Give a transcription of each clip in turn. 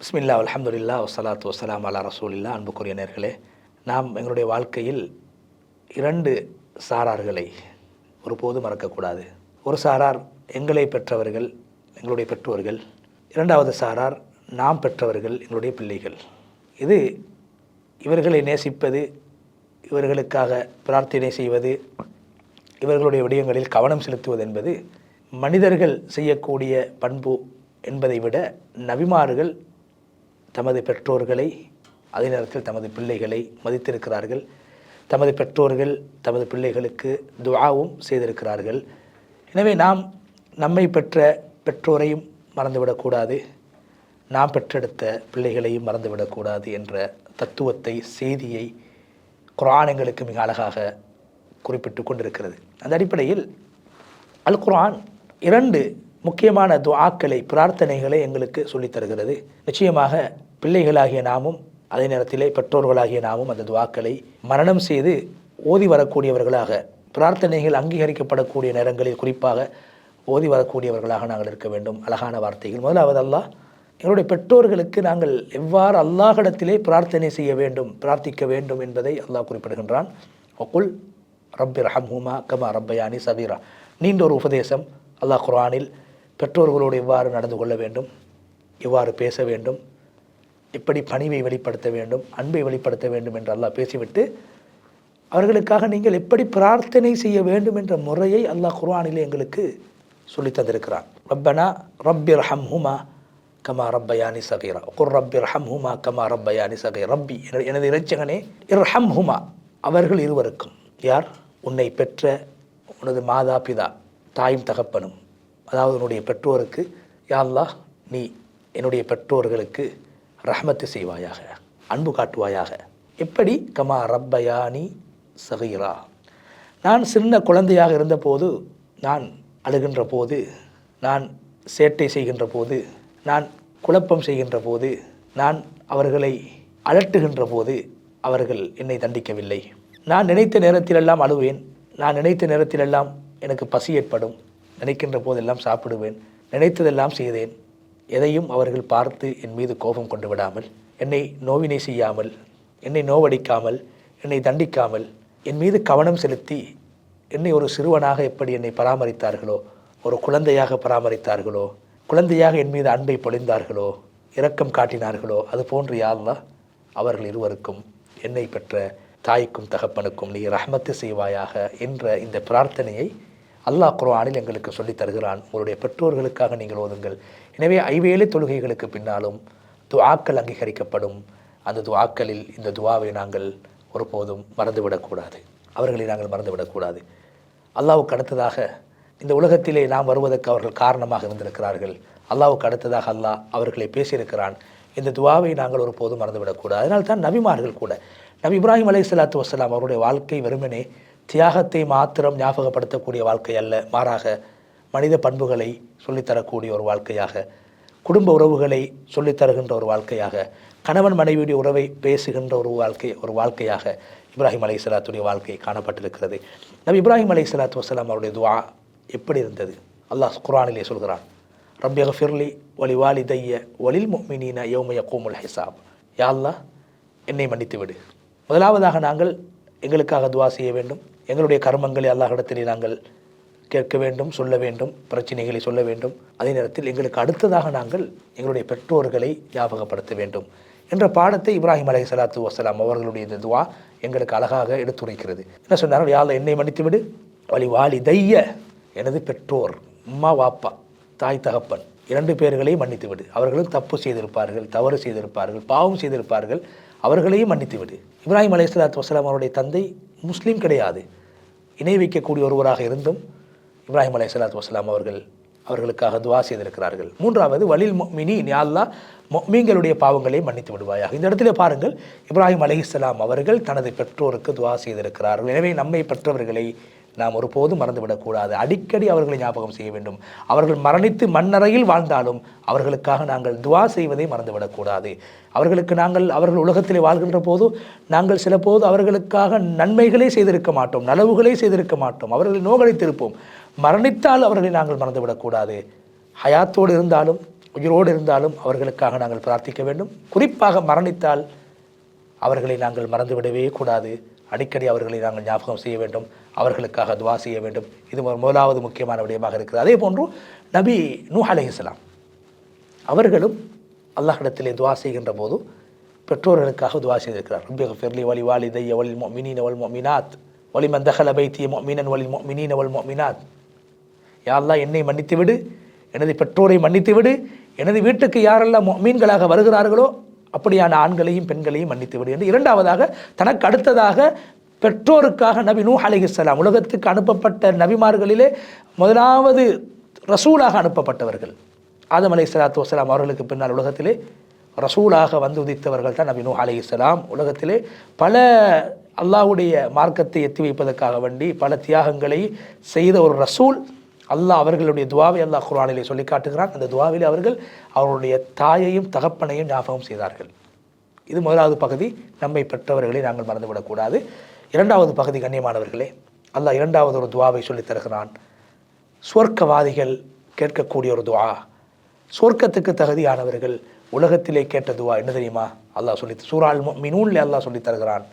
பிஸ்மில்லா அலமதுல்லா வசலாத்து வசலாம் அலா ரசூலில்லா அன்புக்குரிய நேர்களே நாம் எங்களுடைய வாழ்க்கையில் இரண்டு சாரார்களை ஒருபோதும் மறக்கக்கூடாது. ஒரு சாரார் எங்களை பெற்றவர்கள் எங்களுடைய பெற்றோர்கள். இரண்டாவது சாரார் நாம் பெற்றவர்கள் எங்களுடைய பிள்ளைகள். இது இவர்களை நேசிப்பது இவர்களுக்காக பிரார்த்தனை செய்வது இவர்களுடைய விடயங்களில் கவனம் செலுத்துவது என்பது மனிதர்கள் செய்யக்கூடிய பண்பு என்பதை விட நபிமார்கள் தமது பெற்றோர்களை அதே நேரத்தில் தமது பிள்ளைகளை மதித்திருக்கிறார்கள். தமது பெற்றோர்கள் தமது பிள்ளைகளுக்கு துவாவும் செய்திருக்கிறார்கள். எனவே நாம் நம்மை பெற்ற பெற்றோரையும் மறந்துவிடக்கூடாது. நாம் பெற்றெடுத்த பிள்ளைகளையும் மறந்துவிடக்கூடாது என்ற தத்துவத்தை செய்தியை குரான் எங்களுக்கு மிக அழகாக குறிப்பிட்டு கொண்டிருக்கிறது. அந்த அடிப்படையில் அல் குரான் இரண்டு முக்கியமான துவாக்களை பிரார்த்தனைகளை எங்களுக்கு சொல்லித் தருகிறது. நிச்சயமாக பிள்ளைகளாகிய நாமும் அதே நேரத்திலே பெற்றோர்களாகிய நாமும் அந்த துவாக்களை மரணம் செய்து ஓதி வரக்கூடியவர்களாக பிரார்த்தனைகள் அங்கீகரிக்கப்படக்கூடிய நேரங்களில் குறிப்பாக ஓதி வரக்கூடியவர்களாக நாங்கள் இருக்க வேண்டும். அழகான வார்த்தைகள். முதலாவது அல்லாஹ் எங்களுடைய பெற்றோர்களுக்கு நாங்கள் எவ்வாறு அல்லாஹிடத்திலே பிரார்த்தனை செய்ய வேண்டும் பிரார்த்திக்க வேண்டும் என்பதை அல்லாஹ் குறிப்பிடுகின்றான். ஒக்குல் ரப்பி ரஹம்ஹுமா கமா ரப்பயானி சபீரா நீண்ட ஒரு உபதேசம் அல்லாஹ் குரானில் பெற்றோர்களோடு எவ்வாறு நடந்து கொள்ள வேண்டும். எவ்வாறு பேச வேண்டும். எப்படி பணிவை வெளிப்படுத்த வேண்டும் அன்பை வெளிப்படுத்த வேண்டும் என்று அல்லாஹ் பேசிவிட்டு அவர்களுக்காக நீங்கள் எப்படி பிரார்த்தனை செய்ய வேண்டும் என்ற முறையை அல்லாஹ் குர்ஆனிலே எங்களுக்கு சொல்லித் தந்திருக்கிறான். ரப்பனா ரப்பி ரஹம்ஹுமா கமா ரப்பயானி சகீரா. குர் ரப்பி ரஹம்ஹுமா கமா ரப்பயானி சகை ரப்பி என- எனது இறைச்சகனே இர்ஹம்ஹுமா அவர்கள் இருவருக்கும். யார்? உன்னை பெற்ற உனது மாதா பிதா தாயும் தகப்பனும். அதாவது உன்னுடைய பெற்றோருக்கு யா அல்லாஹ் நீ என்னுடைய பெற்றோர்களுக்கு ரஹமத்து செய்வாயாக அன்பு காட்டுவாயாக. எப்படி? கமா ரப்பயானி சகீரா. நான் சின்ன குழந்தையாக இருந்தபோது நான் அழுகின்ற போது நான் சேட்டை செய்கின்ற போது நான் குழப்பம் செய்கின்ற போது நான் அவர்களை அலட்டுகின்ற போது அவர்கள் என்னை தண்டிக்கவில்லை. நான் நினைத்த நேரத்திலெல்லாம் அழுவேன். நான் நினைத்த நேரத்திலெல்லாம் எனக்கு பசி ஏற்படும். நினைக்கின்ற போதெல்லாம் சாப்பிடுவேன். நினைத்ததெல்லாம் செய்தேன். எதையும் அவர்கள் பார்த்து என் மீது கோபம் கொண்டு விடாமல் என்னை நோவினை செய்யாமல் என்னை நோவடிக்காமல் என்னை தண்டிக்காமல் என் மீது கவனம் செலுத்தி என்னை ஒரு சிறுவனாக எப்படி என்னை பராமரித்தார்களோ ஒரு குழந்தையாக பராமரித்தார்களோ குழந்தையாக என் மீது அன்பை பொழிந்தார்களோ இரக்கம் காட்டினார்களோ அது போன்று யாழ்லா அவர்கள் இருவருக்கும் என்னை பெற்ற தாய்க்கும் தகப்பனுக்கும் நீ ரஹமத்து செய்வாயாக என்ற இந்த பிரார்த்தனையை அல்லாஹ் குரானில் எங்களுக்கு சொல்லித் தருகிறான். உங்களுடைய பெற்றோர்களுக்காக நீங்கள் ஓதுங்கள். எனவே ஐவேலை தொழுகைகளுக்கு பின்னாலும் துவாக்கள் அங்கீகரிக்கப்படும். அந்த துவாக்களில் இந்த துவாவை நாங்கள் ஒருபோதும் மறந்துவிடக்கூடாது. அவர்களை நாங்கள் மறந்துவிடக்கூடாது. அல்லாவுக்கு அடுத்ததாக இந்த உலகத்திலே நாம் வருவதற்கு அவர்கள் காரணமாக இருந்திருக்கிறார்கள். அல்லாவுக்கு அடுத்ததாக அல்லாஹ் அவர்களை பேசியிருக்கிறான். இந்த துவாவை நாங்கள் ஒருபோதும் மறந்துவிடக்கூடாது. அதனால் தான் நபிமார்கள் கூட நபி இப்ராஹிம் அலை சலாத்து வசலாம் அவருடைய வாழ்க்கை வெறுமனே தியாகத்தை மாத்திரம் ஞாபகப்படுத்தக்கூடிய வாழ்க்கை அல்ல. மாறாக மனித பண்புகளை சொல்லித்தரக்கூடிய ஒரு வாழ்க்கையாக குடும்ப உறவுகளை சொல்லித் தருகின்ற ஒரு வாழ்க்கையாக கணவன் மனைவியுடைய உறவை பேசுகின்ற ஒரு வாழ்க்கை ஒரு வாழ்க்கையாக இப்ராஹிம் அலை சலாத்துடைய வாழ்க்கை காணப்பட்டிருக்கிறது. நம் இப்ராஹிம் அலை சலாத்து வசலாம் அவருடைய துவா எப்படி இருந்தது? அல்லாஹ் குரானிலே சொல்கிறான் ரப்பி ஃபிர்லி ஒலி வாலிதைய ஒலில் முக்மினீன யோமய கோமுல் ஹிசாப் யா அல்லாஹ் என்னை மன்னித்து விடு முதலாவதாக நாங்கள் எங்களுக்காக துவா செய்ய வேண்டும். எங்களுடைய கர்மங்களை அல்லாஹிடத்திலே நாங்கள் கேட்க வேண்டும் சொல்ல வேண்டும் பிரச்சனைகளை சொல்ல வேண்டும். அதே நேரத்தில் எங்களுக்கு அடுத்ததாக நாங்கள் எங்களுடைய பெற்றோர்களை ஞாபகப்படுத்த வேண்டும் என்ற பாடத்தை இப்ராஹிம் அலை சலாத்து வசலாம் அவர்களுடைய இந்த துவா எங்களுக்கு அழகாக எடுத்துரைக்கிறது. என்ன சொன்னார்கள்? யாழ் என்னை மன்னித்து விடு. வழி வாலி தைய எனது பெற்றோர் அம்மா வாப்பா தாய் தகப்பன் இரண்டு பேர்களையும் மன்னித்து விடு. அவர்களும் தப்பு செய்திருப்பார்கள் தவறு செய்திருப்பார்கள் பாவம் செய்திருப்பார்கள். அவர்களையும் மன்னித்து விடு. இப்ராஹிம் அலை சலாத்து வசலாம் அவருடைய தந்தை முஸ்லீம் கிடையாது. இணை வைக்கக்கூடிய ஒருவராக இருந்தும் இப்ராஹிம் அலை சலாத்து வஸ்லாம் அவர்கள் அவர்களுக்காக துவா செய்திருக்கிறார்கள். மூன்றாவது வலில் மினி நியால்லா மீன்களுடைய பாவங்களை மன்னித்து விடுவாயாக. இந்த இடத்துல பாருங்கள் இப்ராஹிம் அலைஹிஸ்ஸலாம் அவர்கள் தனது பெற்றோருக்கு துவா செய்திருக்கிறார்கள். எனவே நம்மை பெற்றவர்களை நாம் ஒருபோதும் மறந்துவிடக்கூடாது. அடிக்கடி அவர்களை ஞாபகம் செய்ய வேண்டும். அவர்கள் மரணித்து மண்ணறையில் வாழ்ந்தாலும் அவர்களுக்காக நாங்கள் துவா செய்வதை மறந்துவிடக்கூடாது. அவர்களுக்கு நாங்கள் அவர்கள் உலகத்தில் வாழ்கின்ற போது நாங்கள் சில போது அவர்களுக்காக நன்மைகளே செய்திருக்க மாட்டோம் நலவுகளே செய்திருக்க மாட்டோம். அவர்களை நோகடித்திருப்போம். மரணித்தால் அவர்களை நாங்கள் மறந்துவிடக்கூடாது. ஹயாத்தோடு இருந்தாலும் உயிரோடு இருந்தாலும் அவர்களுக்காக நாங்கள் பிரார்த்திக்க வேண்டும். குறிப்பாக மரணித்தால் அவர்களை நாங்கள் மறந்துவிடவே கூடாது. அடிக்கடி அவர்களை நாங்கள் ஞாபகம் செய்ய வேண்டும். அவர்களுக்காக துவா செய்ய வேண்டும். இது ஒரு முதலாவது முக்கியமான விடயமாக இருக்கிறது. அதே போன்று நபி நூ அலைஹிஸ்ஸலாம் அவர்களும் அல்லாஹிடத்திலே துவா செய்கின்ற போது பெற்றோர்களுக்காக துவா செய்திருக்கிறார். ரப்பி ஃபெர்லி வலி வாலிதைய வலி மொமினீன வல் மொமினாத் வலி மந்தகல பைத்திய மொமினன் வலி மொமினீன வல் மொமினாத் யாரெல்லாம் என்னை மன்னித்து விடு. எனது பெற்றோரை மன்னித்து விடு. எனது வீட்டுக்கு யாரெல்லாம் மீன்களாக வருகிறார்களோ அப்படியான ஆண்களையும் பெண்களையும் மன்னித்து விடு என்று இரண்டாவதாக தனக்கு அடுத்ததாக பெற்றோருக்காக நபி நூ அலைஹிஸ்ஸலாம் உலகத்துக்கு அனுப்பப்பட்ட நபிமார்களிலே முதலாவது ரசூலாக அனுப்பப்பட்டவர்கள். ஆதம் அலை சலாத்து வசலாம் அவர்களுக்கு பின்னால் உலகத்திலே ரசூலாக வந்து உதித்தவர்கள் தான் நபி நூ அலைஹிஸ்ஸலாம் உலகத்திலே பல அல்லாஹ்வுடைய மார்க்கத்தை எத்தி வைப்பதற்காக வேண்டி பல தியாகங்களை செய்த ஒரு ரசூல் அல்லாஹ் அவர்களுடைய துவாவை அல்லாஹ் குரானிலே சொல்லி காட்டுகிறான். அந்த துவாவிலே அவர்கள் அவருடைய தாயையும் தகப்பனையும் ஞாபகம் செய்தார்கள். இது முதலாவது பகுதி. நம்மை பெற்றவர்களை நாங்கள் மறந்துவிடக்கூடாது இரண்டாவது பகுதி கண்ணியமானவர்களே அல்லாஹ் இரண்டாவது ஒரு துவாவை சொல்லித் தருகிறான். சுவர்க்கவாதிகள் கேட்கக்கூடிய ஒரு துவா. சொர்க்கத்துக்கு தகுதியானவர்கள் உலகத்திலே கேட்ட துவா என்ன தெரியுமா? அல்லாஹ் சொல்லி சூறால் மினூன்ல அல்லாஹ் சொல்லித் தருகிறான்.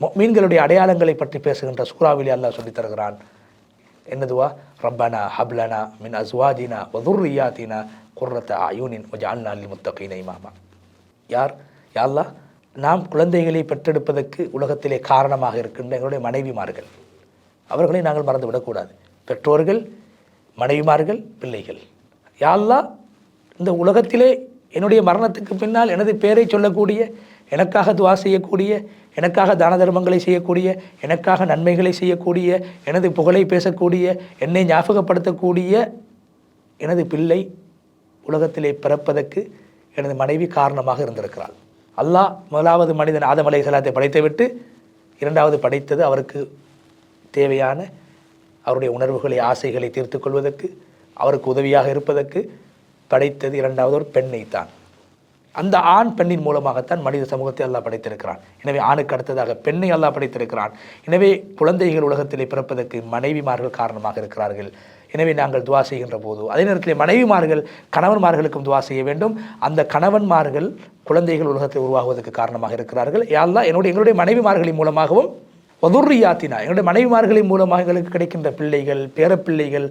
மீன்களுடைய அடையாளங்களை பற்றி பேசுகின்ற சூறாவிலே அல்லாஹ் சொல்லித் தருகிறான். என்னதுவா ரப்பனா ஹப்லனா மின் அஸ்வாஜினா வதுர்ரியாத்தினா குர்ரத்த அயூனின் வஜால்னா லில் முத்தகீன இமாமா. யார்? யாழ்லா நாம் குழந்தைகளை பெற்றெடுப்பதற்கு உலகத்திலே காரணமாக இருக்கின்ற எங்களுடைய மனைவிமார்கள். அவர்களை நாங்கள் மறந்துவிடக்கூடாது. பெற்றோர்கள் மனைவிமார்கள் பிள்ளைகள். யாழ்லா இந்த உலகத்திலே என்னுடைய மரணத்துக்கு பின்னால் எனது பேரை சொல்லக்கூடிய எனக்காக துவா செய்யக்கூடிய எனக்காக தான தர்மங்களை செய்யக்கூடிய எனக்காக நன்மைகளை செய்யக்கூடிய எனது புகழை பேசக்கூடிய என்னை ஞாபகப்படுத்தக்கூடிய எனது பிள்ளை உலகத்திலே பிறப்பதற்கு எனது மனைவி காரணமாக இருந்திருக்கிறாள். அல்லாஹ் முதலாவது மனிதன் ஆதம் அலை சலாத்தை படைத்துவிட்டு இரண்டாவது படைத்தது அவருக்கு தேவையான அவருடைய உணர்வுகளை ஆசைகளை தீர்த்து கொள்வதற்கு அவருக்கு உதவியாக இருப்பதற்கு படைத்தது இரண்டாவது ஒரு பெண்ணை தான். அந்த ஆண் பெண்ணின் மூலமாகத்தான் மனித சமூகத்தை அல்லாஹ் படைத்திருக்கிறான். எனவே ஆணுக்கு அடுத்ததாக பெண்ணை அல்லாஹ் படைத்திருக்கிறான். எனவே குழந்தைகள் உலகத்திலே பிறப்பதற்கு மனைவிமார்கள் காரணமாக இருக்கிறார்கள். எனவே நாங்கள் துவா செய்கின்ற போது அதே நேரத்தில் மனைவிமார்கள் கணவன்மார்களுக்கும் துவா செய்ய வேண்டும். அந்த கணவன்மார்கள் குழந்தைகள் உலகத்தில் உருவாகுவதற்கு காரணமாக இருக்கிறார்கள். யாழ்லா என்னுடைய எங்களுடைய மனைவிமார்களின் மூலமாகவும் வதுர்ரியாத்தினா என்னுடைய மனைவிமார்களின் மூலமாக எங்களுக்கு கிடைக்கின்ற பிள்ளைகள் பேரப்பிள்ளைகள்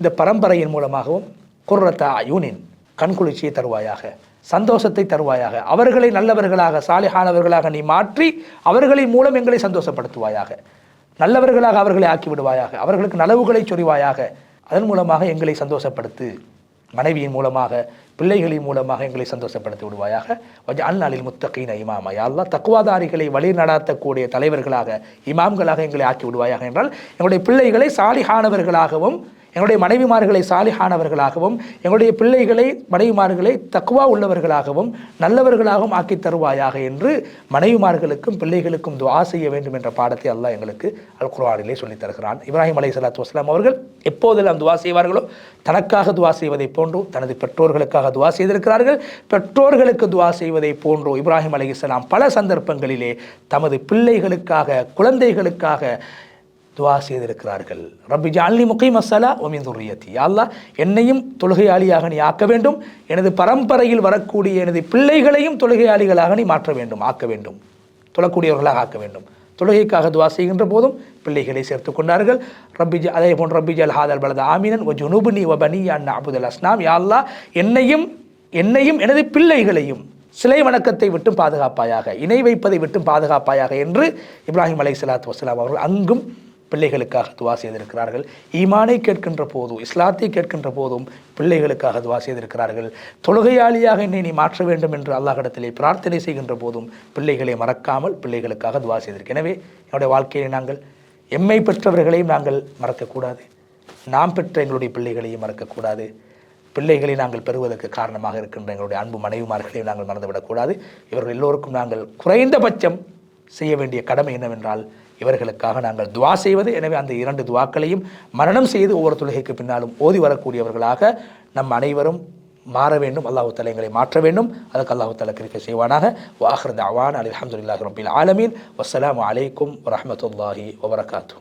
இந்த பரம்பரையின் மூலமாகவும் குர்ரத்தா யூனின் கண்குளிர்ச்சியை தருவாயாக. சந்தோஷத்தை தருவாயாக. அவர்களை நல்லவர்களாக சாலிஹானவர்களாக நீ மாற்றி அவர்களின் மூலம் எங்களை சந்தோஷப்படுத்துவாயாக. நல்லவர்களாக அவர்களை ஆக்கி விடுவாயாக அவர்களுக்கு நலவுகளை சொறிவாயாக அதன் மூலமாக எங்களை சந்தோஷப்படுத்து. மனைவியின் மூலமாக பிள்ளைகளின் மூலமாக எங்களை சந்தோஷப்படுத்தி விடுவாயாக. அந்நாளில் முத்தகையின் இமாமா. யாழ்லா தக்குவாதாரிகளை வழி நடாத்தக்கூடிய தலைவர்களாக இமாம்களாக எங்களை ஆக்கி விடுவாயாக என்றால் எங்களுடைய பிள்ளைகளை சாலிகானவர்களாகவும் எங்களுடைய மனைவிமார்களை சாலிஹானவர்களாகவும் எங்களுடைய பிள்ளைகளை மனைவிமார்களை தக்குவா உள்ளவர்களாகவும் நல்லவர்களாகவும் ஆக்கி தருவாயாக என்று மனைவிமார்களுக்கும் பிள்ளைகளுக்கும் துவா செய்ய வேண்டும் என்ற பாடத்தை அல்லாஹ் எங்களுக்கு அல் குர்ஆனிலே சொல்லித் தருகிறான். இப்ராஹிம் அலை சலாத்து வஸ்லாம் அவர்கள் எப்போதெல்லாம் துவா செய்வார்களோ தனக்காக துவா செய்வதை போன்றோ தனது பெற்றோர்களுக்காக துவா செய்திருக்கிறார்கள். பெற்றோர்களுக்கு துவா செய்வதை போன்றோ இப்ராஹிம் அலைஹிஸ்ஸலாம் பல சந்தர்ப்பங்களிலே தமது பிள்ளைகளுக்காக குழந்தைகளுக்காக துவா செய்திருக்கிறார்கள். ரப்பி ஜாலி முக்கை மசாலா ஒமின் துர்ரியத்தி. அல்லாஹ் என்னையும் தொழுகையாளியாக நீ ஆக்க வேண்டும். எனது பரம்பரையில் வரக்கூடிய எனது பிள்ளைகளையும் தொழுகையாளிகளாக நீ மாற்ற வேண்டும் ஆக்க வேண்டும். தொழக்கூடியவர்களாக ஆக்க வேண்டும். தொழுகைக்காக துவா செய்கின்ற போதும் பிள்ளைகளை சேர்த்து கொண்டார்கள். ரப்பி ஜ அதே போன்று ரப்பிஜ் ஜல் ஹாதல் பலத ஆமீனன் ஒ ஜுனுபுனி ஒ பனி அன் அபுதல் அஸ்லாம் யாழ்லா என்னையும் என்னையும் எனது பிள்ளைகளையும் சிலை வணக்கத்தை விட்டும் பாதுகாப்பாயாக இணை வைப்பதை விட்டும் பாதுகாப்பாயாக என்று இப்ராஹிம் அலை சலாத்து வசலாம் அவர்கள் அங்கும் பிள்ளைகளுக்காக துவா செய்திருக்கிறார்கள். ஈமானை கேட்கின்ற போதும் இஸ்லாத்தை கேட்கின்ற போதும் பிள்ளைகளுக்காக துவா செய்திருக்கிறார்கள். தொழுகையாளியாக என்னை நீ மாற்ற வேண்டும் என்று அல்லாஹிடத்திலே பிரார்த்தனை செய்கின்ற போதும் பிள்ளைகளை மறக்காமல் பிள்ளைகளுக்காக துவா செய்திருக்கிறேன் எனவே என்னுடைய வாழ்க்கையை நாங்கள் எம்மை பெற்றவர்களையும் நாங்கள் மறக்கக்கூடாது. நாம் பெற்ற எங்களுடைய பிள்ளைகளையும் மறக்கக்கூடாது. பிள்ளைகளை நாங்கள் பெறுவதற்கு காரணமாக இருக்கின்ற எங்களுடைய அன்பு மனைவிமார்களையும் நாங்கள் மறந்துவிடக்கூடாது. இவர்கள் எல்லோருக்கும் நாங்கள் குறைந்தபட்சம் செய்ய வேண்டிய கடமை என்னவென்றால் இவர்களுக்காக நாங்கள் துவா செய்வது. எனவே அந்த இரண்டு துவாக்களையும் மரணம் செய்து ஒவ்வொரு தொழுகைக்கு பின்னாலும் ஓதி வரக்கூடியவர்களாக நம் அனைவரும் மாற வேண்டும். அல்லாஹு தலை எங்களை மாற்ற வேண்டும். அதுக்கு அல்லாஹு தலை கிருக்க செய்வானாக. வாஹர் அவான் அலி அஹமதுல்லாஹ் ரபில் ஆலமீன். வசலாம் அலைக்கும் வரமத்துல்லாஹி வபரகாத்தூ